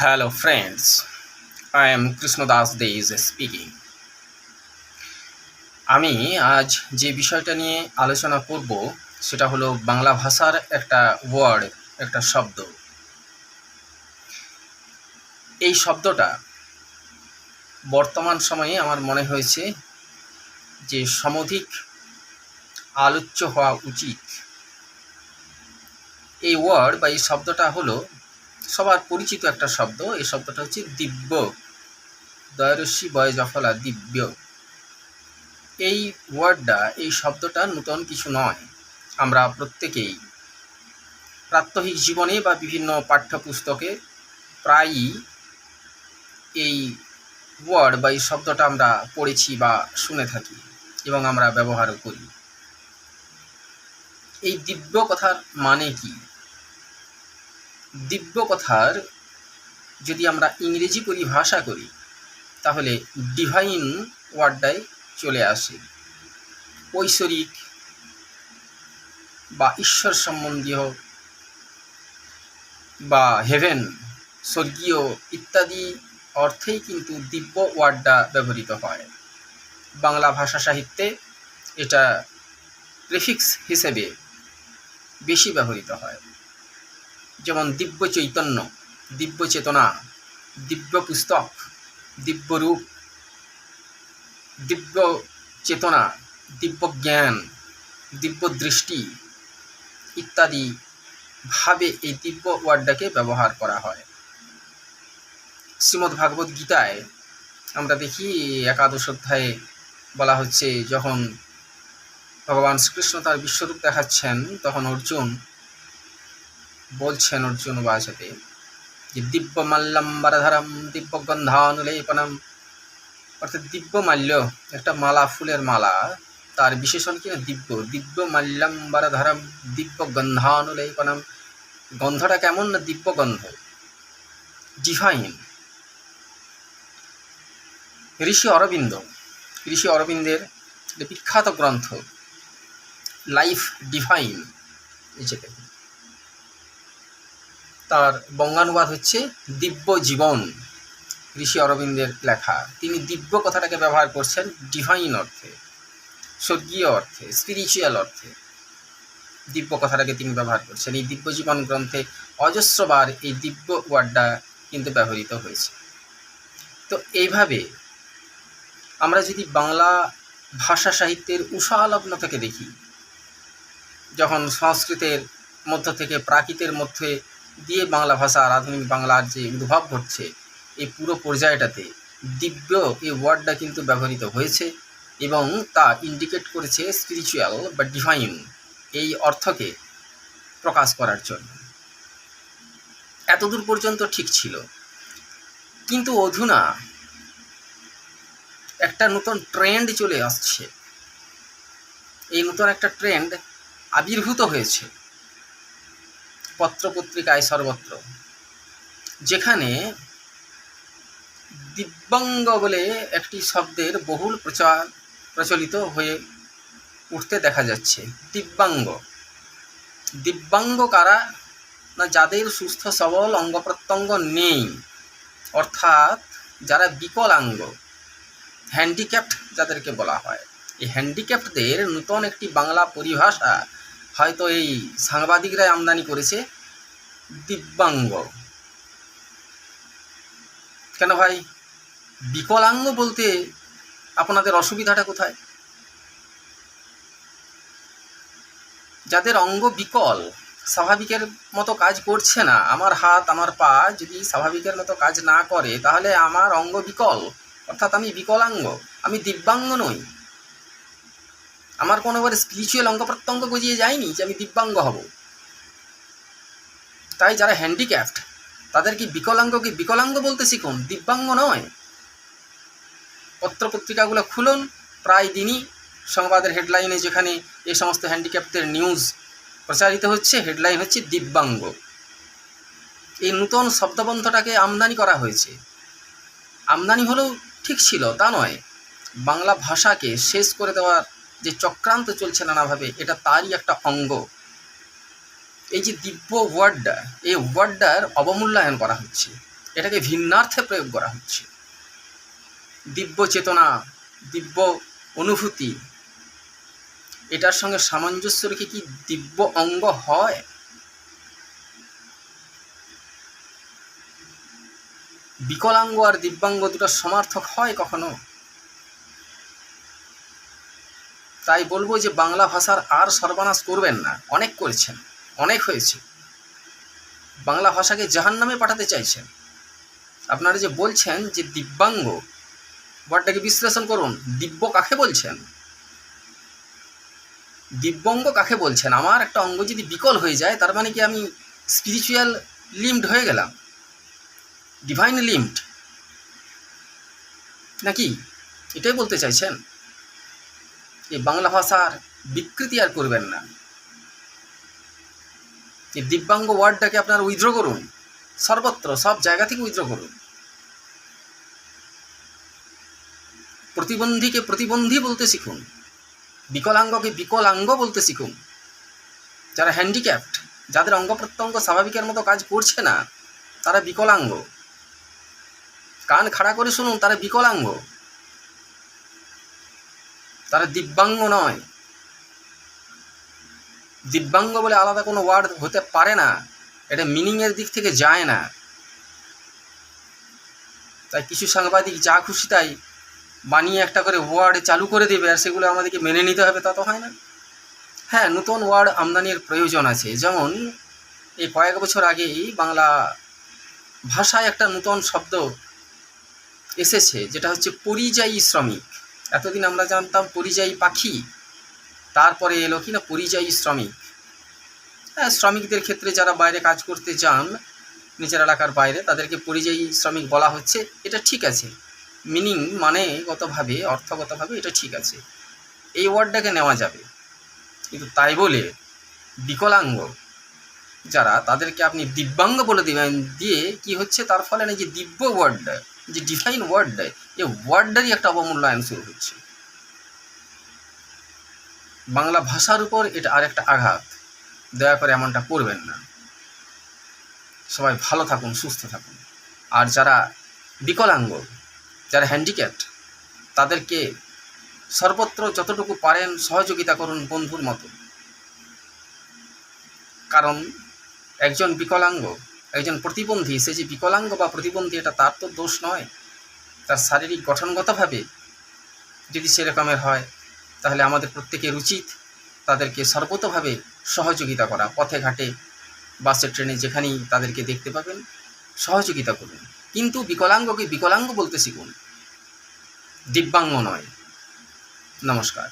Hello, friends. I am Krishnadas Deis speaking. আমি আজ যে বিষয়টা নিয়ে আলোচনা করব সেটা হলো বাংলা ভাষার একটা ওয়ার্ড একটা শব্দ এই শব্দটা বর্তমান সময়ে আমার মনে হয়েছে যে সমধিক আলোচ্য হওয়া উচিত এই ওয়ার্ড বা এই শব্দটা হলো সবার পরিচিত একটা শব্দ, এই শব্দটা হচ্ছে দিব্য। দয়রস্যি বয় জফলা, দিব্য। এই ওয়ার্ডটা, এই শব্দটা নূতন কিছু নয়। আমরা প্রত্যেকেই প্রাত্যহিক জীবনে বা বিভিন্ন পাঠ্যপুস্তকে প্রায়ই এই ওয়ার্ড বা এই শব্দটা আমরা পড়েছি বা শুনে থাকি এবং আমরা ব্যবহারও করি। এই দিব্য কথার মানে কি? দিব্য কথার যদি আমরা ইংরেজি পরিভাষা করি, তাহলে ডিভাইন ওয়ার্ডটাই চলে আসে। ঐশ্বরিক বা ঈশ্বর সম্বন্ধীয় বা হেভেন স্বর্গীয় ইত্যাদি অর্থেই কিন্তু দিব্য ওয়ার্ডটা ব্যবহৃত হয়। বাংলা ভাষা সাহিত্যে এটা প্রেফিক্স হিসেবে বেশি ব্যবহৃত হয়। যেমন দিব্য চৈতন্য, দিব্য চেতনা, দিব্য পুস্তক, দিব্য রূপ, দিব্য চেতনা, দিব্য জ্ঞান, দিব্য দৃষ্টি ইত্যাদি ভাবে এই দিব্য ওয়ার্ডটাকে ব্যবহার করা হয়। শ্রীমদ্ ভাগবত গীতায় আমরা দেখি একাদশ অধ্যায়ে বলা হচ্ছে, যখন ভগবান শ্রীকৃষ্ণ তার বিশ্বরূপ দেখাচ্ছেন, তখন অর্জুন বলছেন অর্জুন বাসাতে যে দিব্য মাল্যম্বরধরম দিব্য গন্ধানুলেপনম অর্থাৎ দিব্য মাল্য একটা মালা ফুলের মালা তার বিশেষণ কি না দিব্য দিব্য মাল্যম্বরধরম দিব্য গন্ধানুলেপনম গন্ধটা কেমন না দিব্য গন্ধ ডিভাইন ঋষি অরবিন্দ ঋষি অরবিন্দের বিখ্যাত গ্রন্থ লাইফ ডিভাইন হিসেবে তার বঙ্গানুবাদ হচ্ছে দিব্য জীবন, ঋষি অরবিন্দের লেখা। তিনি দিব্য কথাটাকে ব্যবহার করছেন ডিভাইন অর্থে, স্বর্গীয় অর্থে স্পিরিচুয়াল অর্থে। দিব্য কথাটাকে তিনি ব্যবহার করছেন। এই দিব্য জীবন গ্রন্থে অজস্রবার এই দিব্য ওয়ার্ডটা কিন্তু ব্যবহৃত হয়েছে। তো এইভাবে আমরা যদি বাংলা ভাষা সাহিত্যের উষালগ্ন থেকে দেখি, যখন সংস্কৃতের মধ্য থেকে প্রাকৃতের মধ্যে দিয়ে বাংলা ভাষা আর আধুনিক বাংলার যে উদ্ভব ঘটছে, এই পুরো পর্যায়টাতে দিব্য এই ওয়ার্ডটা কিন্তু ব্যবহৃত হয়েছে এবং তা ইন্ডিকেট করেছে স্পিরিচুয়াল বা ডিভাইন এই অর্থকে প্রকাশ করার জন্য। এতদূর পর্যন্ত ঠিক ছিল। কিন্তু অধুনা একটা নতুন ট্রেন্ড চলে আসছে। এই নতুন একটা ট্রেন্ড আবির্ভূত হয়েছে। পত্রপত্রিকায় সর্বত্র যেখানে দিব্যাঙ্গ বলে একটি শব্দের বহুল প্রচার প্রচলিত হয়ে উঠতে দেখা যাচ্ছে। দিব্যাঙ্গ। দিব্যাঙ্গ কারা? না যাদের সুস্থ, সবল, অঙ্গ প্রত্যঙ্গ নেই, অর্থাৎ যারা বিকলাঙ্গ হ্যান্ডিক্যাপ্ট যাদেরকে বলা হয়। এই হ্যান্ডিক্যাপ্টদের নূতন একটি বাংলা পরিভাষা হয়তো এই সাংবাদিকরাই আমদানি করেছে দিব্যাঙ্গ। কেন ভাই? বিকলাঙ্গ বলতে আপনাদের অসুবিধাটা কোথায়? যাদের অঙ্গ বিকল, স্বাভাবিকের মতো কাজ করছে না, আমার হাত, আমার পা যদি স্বাভাবিকের মতো কাজ না করে, তাহলে আমার অঙ্গ বিকল, অর্থাৎ আমি বিকলাঙ্গ, আমি দিব্যাঙ্গ নই। আমার কোনো এবার স্পিরিচুয়াল অঙ্গ প্রত্যঙ্গ গজিয়ে যায়নি যে আমি দিব্যাঙ্গ হব। তাই যারা হ্যান্ডিক্যাপ্ট তাদের কি বিকলাঙ্গ কি বিকলাঙ্গ বলতে শিখুন? দিব্যাঙ্গ নয়। পত্রপত্রিকাগুলো খুলুন, প্রায় দিনই সংবাদের হেডলাইনে যেখানে এ সমস্ত হ্যান্ডিক্যাপ্টের নিউজ প্রচারিত হচ্ছে হেডলাইন হচ্ছে দিব্যাঙ্গ। এই নূতন শব্দবন্ধটাকে আমদানি করা হয়েছে। আমদানি হলেও ঠিক ছিল, তা নয়। বাংলা ভাষাকে শেষ করে দেওয়ার যে চক্রান্ত চলছে নানাভাবে, এটা তারই একটা অঙ্গ। এই যে দিব্য ওয়ার্ডটা এই ওয়ার্ডটার অবমূল্যায়ন করা হচ্ছে। এটাকে ভিন্নার্থে প্রয়োগ করা হচ্ছে। দিব্য চেতনা, দিব্য অনুভূতি, এটার সঙ্গে সামঞ্জস্য রেখে কি দিব্য অঙ্গ হয়? বিকলাঙ্গ আর দিব্যাঙ্গ দুটো সমার্থক হয় কখনো? তাই বলব যে বাংলা ভাষার আর সর্বনাশ করবেন না। অনেক করেছেন, অনেক হয়েছে। বাংলা ভাষাকে জাহান নামে পাঠাতে চাইছেন। আপনারা যে বলছেন যে দিব্যাঙ্গ ওয়ার্ডটাকে বিশ্লেষণ করুন। দিব্য কাকে বলছেন? দিব্যাঙ্গ কাকে বলছেন? আমার একটা অঙ্গ যদি বিকল হয়ে যায়, তার মানে কি আমি স্পিরিচুয়াল লিম্ড হয়ে গেলাম? ডিভাইন লিম্ড নাকি? এটাই বলতে চাইছেন? এই বাংলা ভাষার বিকৃতি আর করবেন না। এই দিব্যাঙ্গ ওয়ার্ডটাকে আপনার উইথড্র করুন। সর্বত্র, সব জায়গা থেকে উইথড্র করুন। প্রতিবন্ধীকে প্রতিবন্ধী বলতে শিখুন। বিকলাঙ্গকে বিকলাঙ্গ বলতে শিখুন। যারা হ্যান্ডিক্যাপ্ট যাদের অঙ্গ প্রত্যঙ্গ স্বাভাবিকের মতো কাজ করছে না, তারা বিকলাঙ্গ। কান খাড়া করে শুনুন, তারা বিকলাঙ্গ। তারা দিব্যাঙ্গ নয়। দিব্যাঙ্গ বলে আলাদা কোনো ওয়ার্ড হতে পারে না। এটা মিনিংয়ের দিক থেকে যায় না। তাই কিছু সাংবাদিক যা খুশি তাই বানিয়ে একটা করে ওয়ার্ড চালু করে দেবে আর সেগুলো আমাদেরকে মেনে নিতে হবে, তা তো হয় না। হ্যাঁ নতুন ওয়ার্ড আমদানির প্রয়োজন আছে। যেমন এই কয়েক বছর আগেই বাংলা ভাষায় একটা নতুন শব্দ এসেছে, যেটা হচ্ছে পরিযায়ী শ্রমিক। এতদিন আমরা জানতাম পরিযায়ী পাখি, তারপরে এলো কি না পরিযায়ী শ্রমিক। হ্যাঁ শ্রমিকদের ক্ষেত্রে যারা বাইরে কাজ করতে যান, নিজের এলাকার বাইরে, তাদেরকে পরিযায়ী শ্রমিক বলা হচ্ছে, এটা ঠিক আছে। মিনিং মানে গতভাবে, অর্থগতভাবে এটা ঠিক আছে। এই ওয়ার্ডটাকে নেওয়া যাবে। কিন্তু তাই বলে বিকলাঙ্গ, যারা তাদেরকে আপনি দিব্যাঙ্গ বলে দেবেন, দিয়ে কি হচ্ছে? তার ফলে না যে দিব্য ওয়ার্ডটা যে ডিফাইন ওয়ার্ডটা এই ওয়ার্ডটারই একটা অবমূল্যায়ন শুরু হচ্ছে। বাংলা ভাষার উপর এটা আরেকটা আঘাত। দয়া করে এমনটা করবেন না। সবাই ভালো থাকুন, সুস্থ থাকুন। আর যারা বিকলাঙ্গ, যারা হ্যান্ডিক্যাপ্ট তাদেরকে সর্বত্র যতটুকু পারেন সহযোগিতা করুন বন্ধুর মতো। কারণ একজন বিকলাঙ্গ একজন প্রতিবন্ধী, সে যে বিকলাঙ্গ বা প্রতিবন্ধী, এটা তার তো দোষ নয়। তার শারীরিক গঠনগতভাবে যদি সেরকমের হয়, তাহলে আমাদের প্রত্যেকের উচিত তাদেরকে সর্বতভাবে সহযোগিতা করা। পথে ঘাটে, বাসে, ট্রেনে, যেখানেই তাদেরকে দেখতে পাবেন, সহযোগিতা করুন। কিন্তু বিকলাঙ্গকে বিকলাঙ্গ বলতে শিখুন। দিব্যাঙ্গ নয়। নমস্কার।